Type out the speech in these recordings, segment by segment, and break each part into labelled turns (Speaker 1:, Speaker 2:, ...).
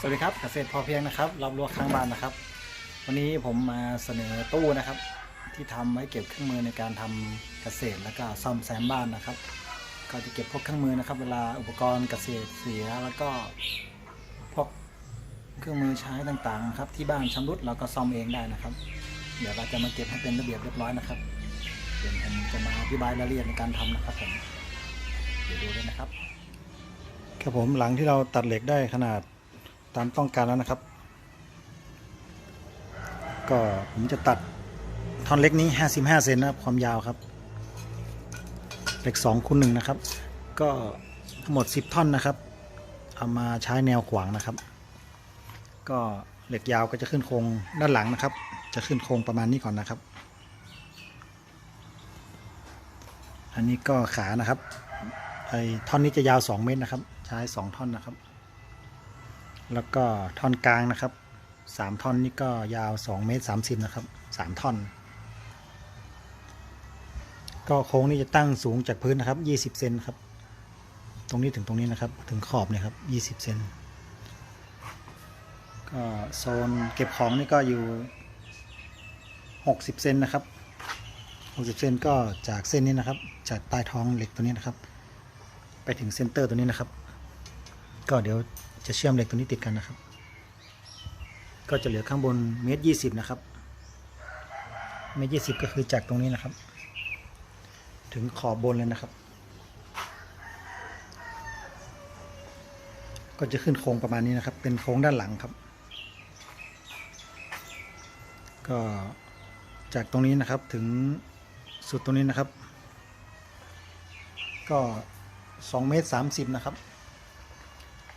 Speaker 1: สวัสดีครับเกษตรพอเพียงนะครับรับรั้วข้างบ้านนะครับ วันนี้ผมมาเสนอตู้นะครับ ที่ทำไว้เก็บเครื่องมือในการทำเกษตรแล้วก็ซ่อมแซมบ้านนะครับ ก็จะเก็บพวกเครื่องมือนะครับ เวลาอุปกรณ์เกษตรเสียแล้วก็พวกเครื่องมือใช้ต่างๆครับที่บ้านชำรุดเราก็ซ่อมเองได้นะครับ เดี๋ยวเราจะมาเก็บให้เป็นระเบียบเรียบร้อยนะครับเดี๋ยวผมจะมาอธิบายรายละเอียดในการทำนะครับผมเดี๋ยวดูด้วยนะครับครับผมหลังที่เราตัดเหล็กได้ขนาดามต้องการแล้วนะครับ ก็ผมจะตัดท่อนเล็กนี้ 55 เซนนะครับ ความยาวครับเหล็ก2คูณ1นะครับ ก็ทั้งหมด 10 ท่อนนะครับ เอามาใช้แนวขวางนะครับ ก็เหล็กยาวก็จะขึ้นโครงด้านหลังนะครับ จะขึ้นโครงประมาณนี้ก่อนนะครับ อันนี้ก็ขานะครับไอ้ท่อนนี้จะยาว 2 เมตรนะครับ ใช้ 2 ท่อนนะครับ แล้วก็ท่อนกลางนะครับ3ท่อนนี้ก็ยาว2เมตร30นะครับ3ท่อน ก็โค้งนี้จะตั้งสูงจากพื้นนะครับ20เซนครับ ตรงนี้ถึงตรงนี้นะครับ ถึงขอบเนี่ยครับ20เซนก็โซนเก็บของนี่ก็อยู่60เซนนะครับ60เซนก็จากเส้นนี้นะครับ จากใต้ท้องเหล็กตัวนี้นะครับ ไปถึงเซนเตอร์ตัวนี้นะครับ ก็เดี๋ยว จะเชื่อมเหล็กตัวนี้ติดกันนะครับ ก็จะเหลือข้างบนเมตรยี่สิบนะครับ เมตรยี่สิบก็คือจากตรงนี้นะครับ ถึงขอบบนเลยนะครับ ก็จะขึ้นโค้งประมาณนี้นะครับ เป็นโค้งด้านหลังครับ ก็จากตรงนี้นะครับถึงสุดตรงนี้นะครับ ก็2เมตร30 นะครับ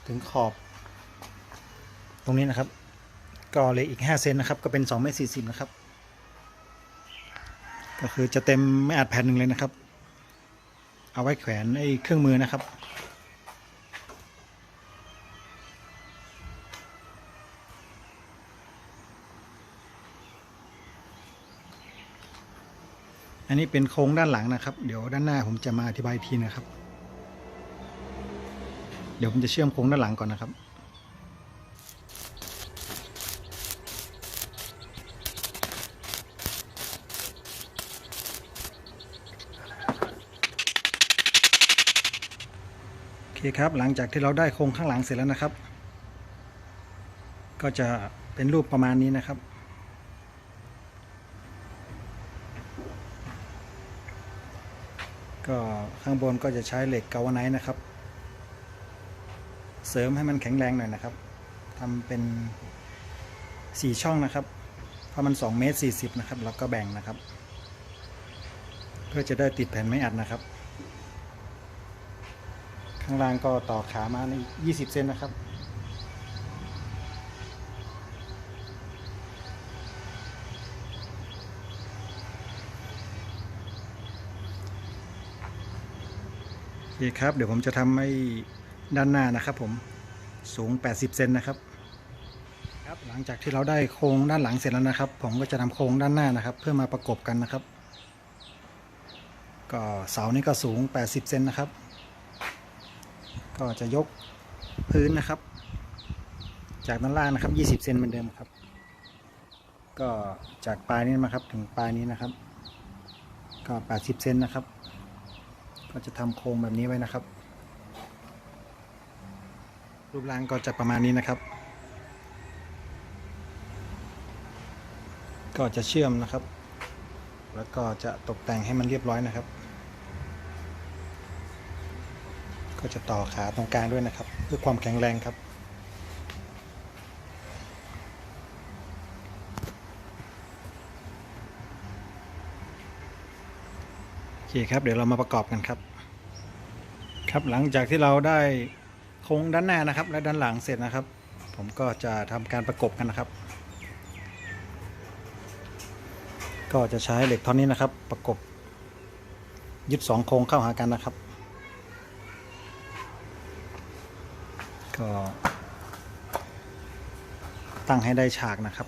Speaker 1: ถึงขอบ รงนี้นะครับ ก็เลยอีก 5 เซนนะครับ ก็เป็น2เมตร40 นะครับ ก็คือจะเต็มไม่อัดแผ่นหนึ่งเลยนะครับ เอาไว้แขวนไอ้เครื่องมือนะครับอันนี้เป็นโค้งด้านหลังนะครับ เดี๋ยวด้านหน้าผมจะมาอธิบายทีนะครับ เดี๋ยวผมจะเชื่อมโค้งด้านหลังก่อนนะครับ คครับ หลังจากที่เราได้โครงข้างหลังเสร็จแล้วนะครับ ก็จะเป็นรูปประมาณนี้นะครับ ก็ข้างบนก็จะใช้เหล็กกาวไนท์นะครับ เสริมให้มันแข็งแรงหน่อยนะครับทำเป็น 4 ช่องนะครับ เพราะมัน2เมตร40นะครับแล้วก็แบ่งนะครับ เพื่อจะได้ติดแผ่นไม้อัดนะครับ ข้างล่างก็ต่อขามาใน20 เซนนะครับ โอเคครับ เดี๋ยวผมจะทำให้ด้านหน้านะครับผมสูง 80 เซนนะครับครับหลังจากที่เราได้โครงด้านหลังเสร็จแล้วนะครับ ผมก็จะทำโครงด้านหน้านะครับ เพื่อมาประกบกันนะครับ ก็เสานี่ก็สูง 80 เซนนะครับ ก็จะยกพื้นนะครับ จากด้านล่างนะครับ 20 เซนเหมือนเดิมครับ ก็จากปลายนี้มาครับถึงปลายนี้นะครับ ก็ 80 เซนนะครับ ก็จะทำโครงแบบนี้ไว้นะครับ รูปร่างก็จะประมาณนี้นะครับ ก็จะเชื่อมนะครับ แล้วก็จะตกแต่งให้มันเรียบร้อยนะครับ ก็จะต่อขาตรงกลางด้วยนะครับ เพื่อความแข็งแรงครับ โอเคครับ เดี๋ยวเรามาประกอบกันครับ ครับหลังจากที่เราได้โครงด้านหน้านะครับ และด้านหลังเสร็จนะครับ ผมก็จะทำการประกบกันนะครับ ก็จะใช้เหล็กท่อนนี้นะครับ ประกบยึดสองโครงเข้าหากันนะครับ ก็ตั้งให้ได้ฉากนะครับ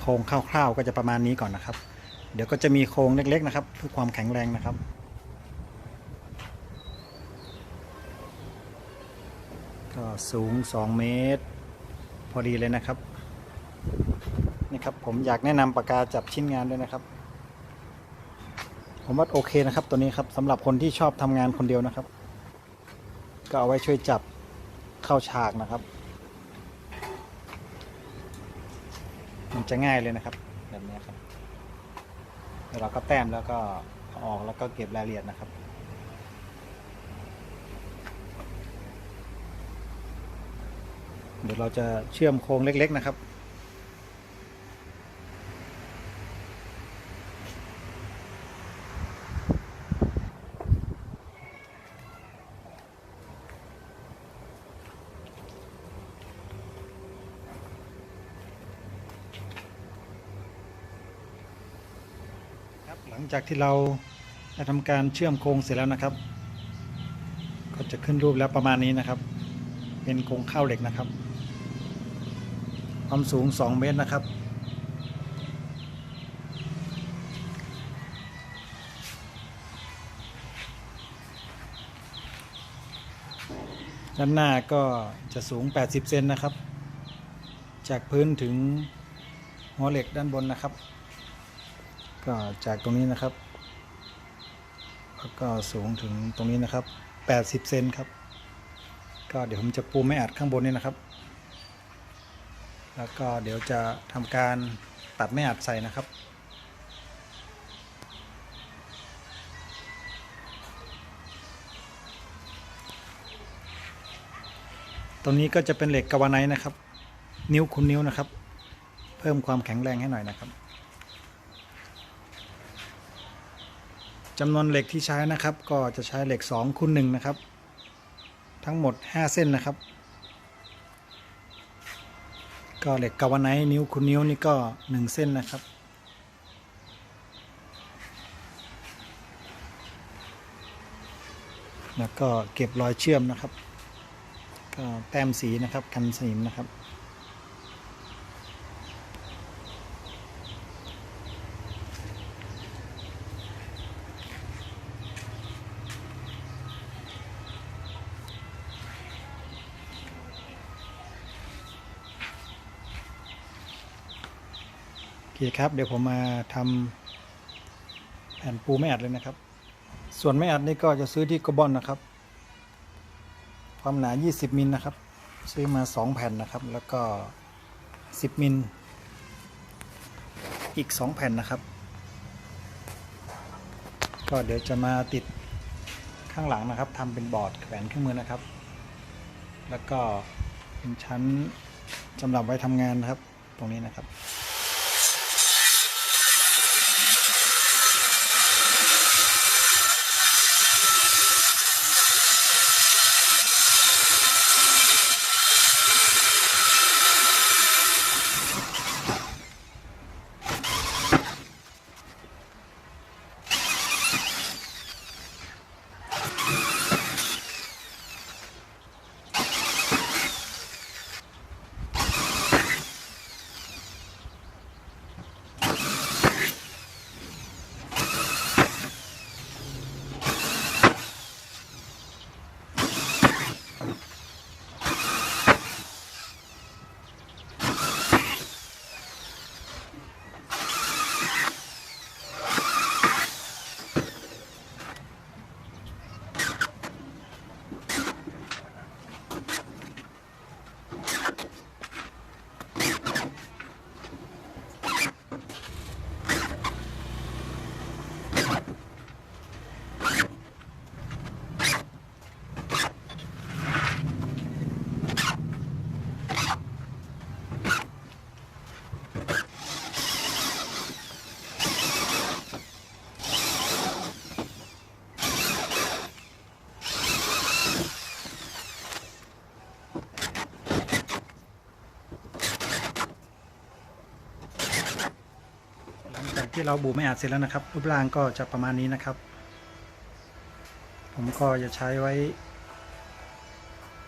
Speaker 1: โครงคร่าวๆก็จะประมาณนี้ก่อนนะครับ เดี๋ยวก็จะมีโครงเล็กๆนะครับ เพื่อความแข็งแรงนะครับก็สูง 2 เมตร พอดีเลยนะครับนี่ครับผมอยากแนะนำปากกาจับชิ้นงานด้วยนะครับ ผมว่าโอเคนะครับตัวนี้ครับสำหรับคนที่ชอบทำงานคนเดียวนะครับ ก็เอาไว้ช่วยจับเข้าฉากนะครับ มันจะง่ายเลยนะครับ แบบนี้ครับเดี๋ยวเราก็แต้มแล้วก็อออกแล้วก็เก็บรายละเอียดนะครับเดี๋ยวเราจะเชื่อมโครงเล็ก ๆ นะครับ หลังจากที่เราได้ทำการเชื่อมโครงเสร็จแล้วนะครับ ก็จะขึ้นรูปแล้วประมาณนี้นะครับ เป็นโครงข้าวเหล็กนะครับ ความสูง 2 เมตรนะครับ ด้านหน้าก็จะสูง 80 เซนนะครับ จากพื้นถึงหัวเหล็กด้านบนนะครับ ก็จากตรงนี้นะครับ แล้วก็สูงถึงตรงนี้นะครับ 80 เซนครับ ก็เดี๋ยวผมจะปูไม่อัดข้างบนนี้นะครับ แล้วก็เดี๋ยวจะทำการตัดไม่อัดใส่นะครับตรงนี้ก็จะเป็นเหล็กกาวไนนะครับ นิ้วคุณนิ้วนะครับ เพิ่มความแข็งแรงให้หน่อยนะครับ จำนวนเหล็กที่ใช้นะครับ ก็จะใช้เหล็ก2คูณ1นะครับ ทั้งหมด 5 เส้นนะครับ ก็เหล็กกาวไนนิ้วคูณนิ้วนี่ก็ 1 เส้นนะครับแล้วก็เก็บรอยเชื่อมนะครับ ก็แต้มสีนะครับกันสนิมนะครับ อเคครับ เดี๋ยวผมมาทำแผ่นปูไม่อัดเลยนะครับ ส่วนไม่อัดนี่ก็จะซื้อที่กระบอนนะครับ ความหนา 20มิลนะครับ ซื้อมา 2 แผ่นนะครับ แล้วก็ 10มิลอีก 2 แผ่นนะครับ ก็เดี๋ยวจะมาติดข้างหลังนะครับทำเป็นบอร์ดแขวนเครื่องมือนะครับ แล้วก็เป็นชั้นสำหรับไว้ทำงานนะครับ ตรงนี้นะครับ ที่เราบูไม่อัดเสร็จแล้วนะครับ รูปร่างก็จะประมาณนี้นะครับ ผมก็จะใช้ไว้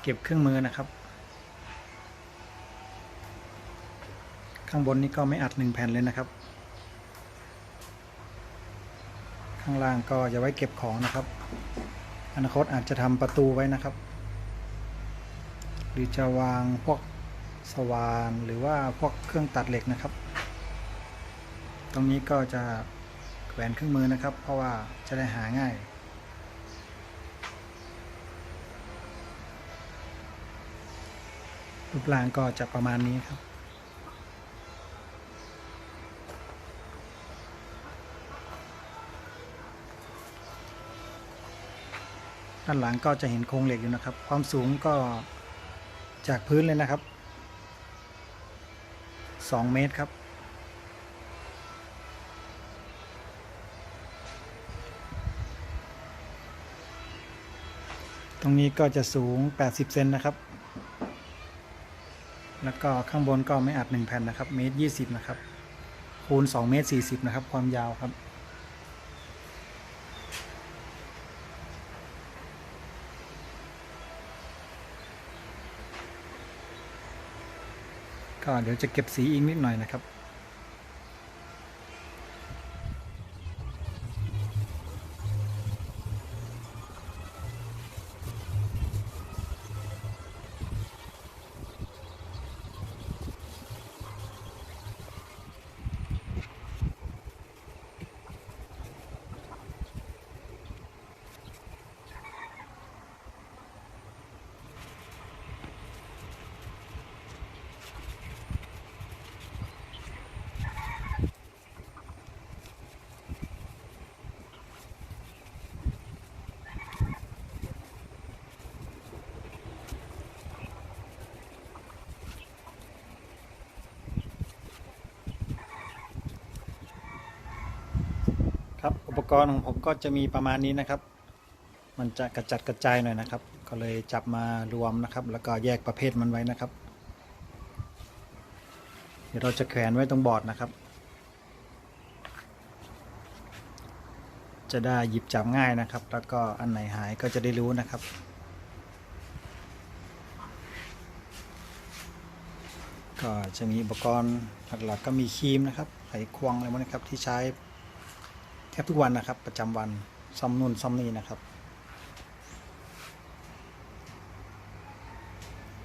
Speaker 1: เก็บเครื่องมือนะครับ ข้างบนนี้ก็ไม่อัดหนึ่งแผ่นเลยนะครับ ข้างล่างก็จะไว้เก็บของนะครับ อนาคตอาจจะทำประตูไว้นะครับ หรือจะวางพวกสว่านหรือว่าพวกเครื่องตัดเหล็กนะครับ ตรงนี้ก็จะแขวนเครื่องมือนะครับ เพราะว่าจะได้หาง่าย รูปร่างก็จะประมาณนี้ครับด้านหลังก็จะเห็นโครงเหล็กอยู่นะครับ ความสูงก็จากพื้นเลยนะครับ 2 เมตรครับ รงนี้ก็จะสูง 80 เซนนะครับ แล้วก็ข้างบนก็ไม่อัด1แผ่นนะครับ เมตร 20 นะครับ คูณ 2 เมตร 40 นะครับ ความยาวครับ ก็เดี๋ยวจะเก็บสีอีกนิดหน่อยนะครับ กรณ์ของผมก็จะมีประมาณนี้นะครับ มันจะกระจัดกระจายหน่อยนะครับ ก็เลยจับมารวมนะครับ แล้วก็แยกประเภทมันไว้นะครับ เดี๋ยวเราจะแขวนไว้ตรงบอร์ดนะครับ จะได้หยิบจับง่ายนะครับ แล้วก็อันไหนหายก็จะได้รู้นะครับก็จะมีอุปกรณ์หลักๆก็มีครีมนะครับ ไขควงอะไรพวกนี้ครับที่ใช้ บทุกวันนะครับ ประจำวันซ่อมนู่นซ่อมนี่นะครับ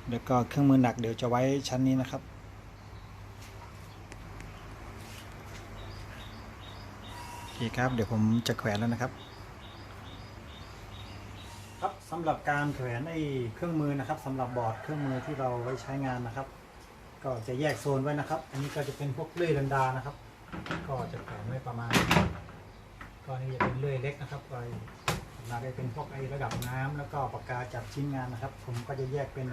Speaker 1: แล้วก็เครื่องมือหนักเดี๋ยวจะไว้ชั้นนี้นะครับโอเคครับ เดี๋ยวผมจะแขวนแล้วนะครับ ครับสำหรับการแขวนไอ้เครื่องมือนะครับสำหรับบอร์ดเครื่องมือที่เราไว้ใช้งานนะครับ ก็จะแยกโซนไว้นะครับ อันนี้ก็จะเป็นพวกเลื่อยลันดานะครับ ก็จะแขวนไว้ประมาณ ก็นี่จะเป็นเลื่อยเล็กนะครับก็เราได้เป็นพวกไอ้ระดับน้ำแล้วก็ปากกาจับชิ้นงานนะครับ ผมก็จะแยกเป็น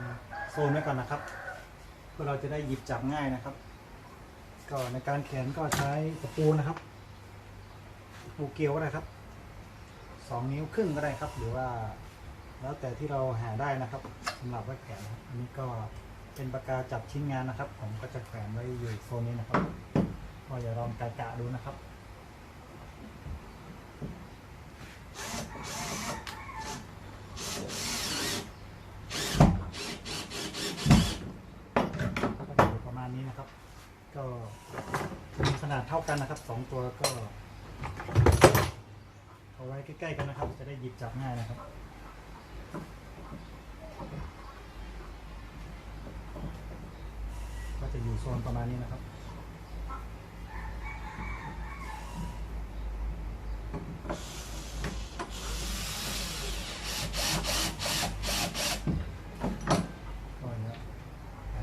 Speaker 1: โซนไว้ก่อนนะครับเพื่อเราจะได้หยิบจับง่ายนะครับ ก็ในการแขวนก็ใช้ตะปูนะครับตะปูเกลียวก็ได้ครับสองนิ้วครึ่งก็ได้ครับ หรือว่า แล้วแต่ที่เราหาได้นะครับสำหรับไว้แขวนนะครับอันนี้ก็เป็นปากกาจับชิ้นงานนะครับ ผมก็จะแขวนไว้อยู่โซนนี้นะครับก็อย่าลองกะๆดูนะครับ ก็จะอยู่ประมาณนี้นะครับ ก็จะมีขนาดเท่ากันนะครับสอง ตัวก็เอาไว้ใกล้ๆกันนะครับ จะได้หยิบจับง่ายนะครับก็จะอยู่โซนประมาณนี้นะครับ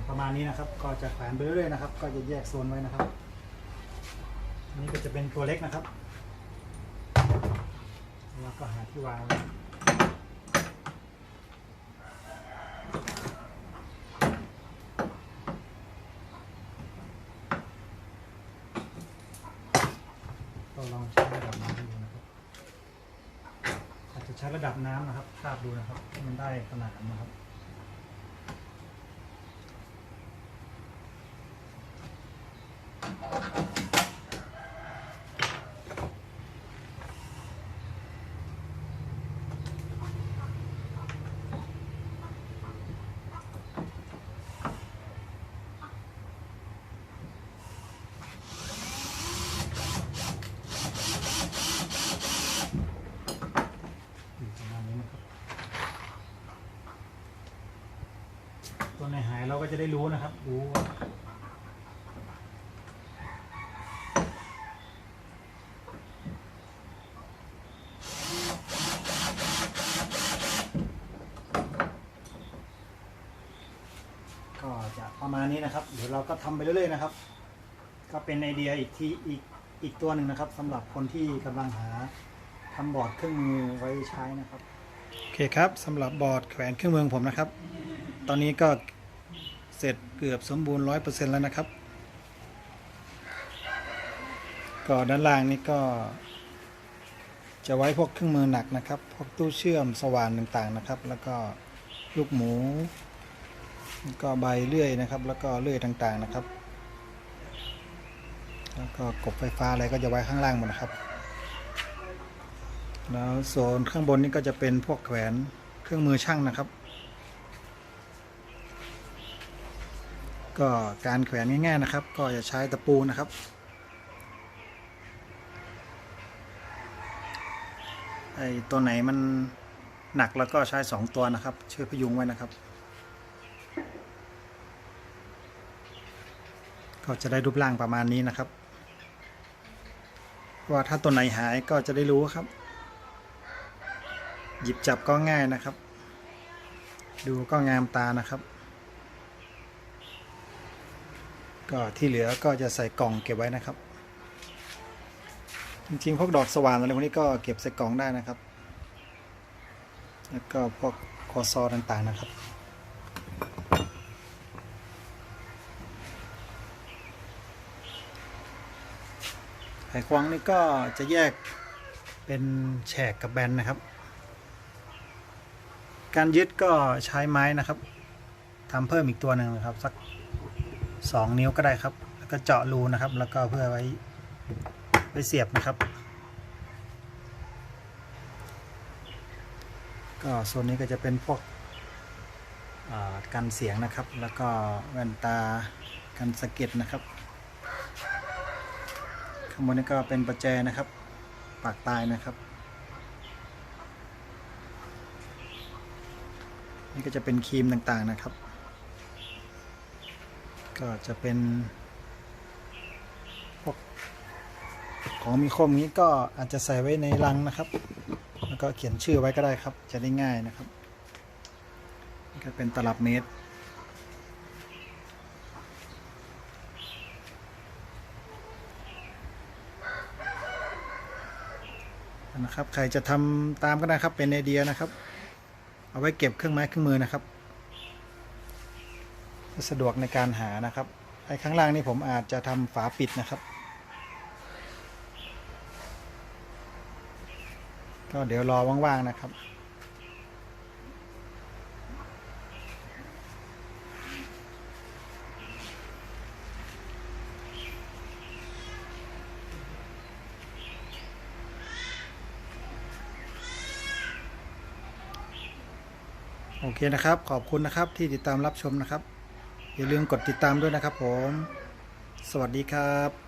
Speaker 1: ประมาณนี้นะครับ ก็จะแขวนไปเรื่อยๆนะครับ ก็จะแยกโซนไว้นะครับ นนี้ก็จะเป็นตัวเล็กนะครับแล้วก็หาที่วางก็ลองใช้ระดับน้ำดูนะครับ อาจจะใช้ระดับน้ำนะครับคาบดูนะครับให้มันได้ขนาดมาณนี้นะครับ ตัวไหนหายเรา ก็จะได้รู้นะครับรู้ก็จะประมาณนี้นะครับ เดี๋ยวเราก็ทำไปเรื่อยๆนะครับ ก็เป็นไอเดียอีกที่อีกอีกตัวหนึ่งนะครับสำหรับคนที่กำลังหาทำบอร์ดเครื่องมือไว้ใช้นะครับโอเคครับสำหรับบอร์ดแขวนเครื่องมือของผมนะครับ ตอนนี้ก็ เสร็จเกือบสมบูรณ์ร้อยเปอร์เซ็นต์แล้วนะครับ ก็ด้านล่างนี่ก็ จะไว้พวกเครื่องมือหนักนะครับ พวกตู้เชื่อมสว่านต่างๆนะครับ แล้วก็ลูกหมูก็ใบเลื่อยนะครับ แล้วก็เลื่อยต่างๆนะครับ แล้วก็กบไฟฟ้าอะไรก็จะไว้ข้างล่างหมดนะครับ แล้วโซนข้างบนนี่ก็จะเป็นพวกแขวนเครื่องมือช่างนะครับ ก็การแขวนง่ายๆนะครับ ก็จะใช้ตะปูนะครับไอตัวไหนมันหนักแล้วก็ใช้สองตัวนะครับช่วยพยุงไว้นะครับ ก็จะได้รูปร่างประมาณนี้นะครับ ว่าถ้าตัวไหนหายก็จะได้รู้ครับ หยิบจับก็ง่ายนะครับ ดูก็งามตานะครับ ก็ที่เหลือก็จะใส่กล่องเก็บไว้นะครับ จริงๆ พวกดอกสว่านอะไรพวกนี้ก็เก็บใส่กล่องได้นะครับ แล้วก็พวกคอซอต่างๆนะครับไขควงนี่ก็จะแยกเป็นแฉกกับแบนนะครับ การยึดก็ใช้ไม้นะครับทำเพิ่มอีกตัวหนึ่งนะครับสัก สองนิ้วก็ได้ครับ แล้วก็เจาะรูนะครับ แล้วก็เพื่อไว้ไว้เสียบนะครับ ก็โซนนี้ก็จะเป็นพวกกันเสียงนะครับ แล้วก็แว่นตากันสะเก็ดนะครับ ข้างบนนี้ก็เป็นประแจนะครับ ปากตายนะครับ นี่ก็จะเป็นครีมต่างๆนะครับ ก็จะเป็นพวกของมีคมนี้ก็อาจจะใส่ไว้ในลังนะครับ แล้วก็เขียนชื่อไว้ก็ได้ครับ จะได้ง่ายนะครับนี่ก็เป็นตลับเมตรนะครับ ใครจะทำตามก็ได้ครับเป็นไอเดียนะครับ เอาไว้เก็บเครื่องไม้เครื่องมือนะครับ สะดวกในการหานะครับไอ้ข้างล่างนี่ผมอาจจะทำฝาปิดนะครับ ก็เดี๋ยวรอว่างๆนะครับโอเคนะครับ ขอบคุณนะครับที่ติดตามรับชมนะครับ อย่าลืมกดติดตามด้วยนะครับผม สวัสดีครับ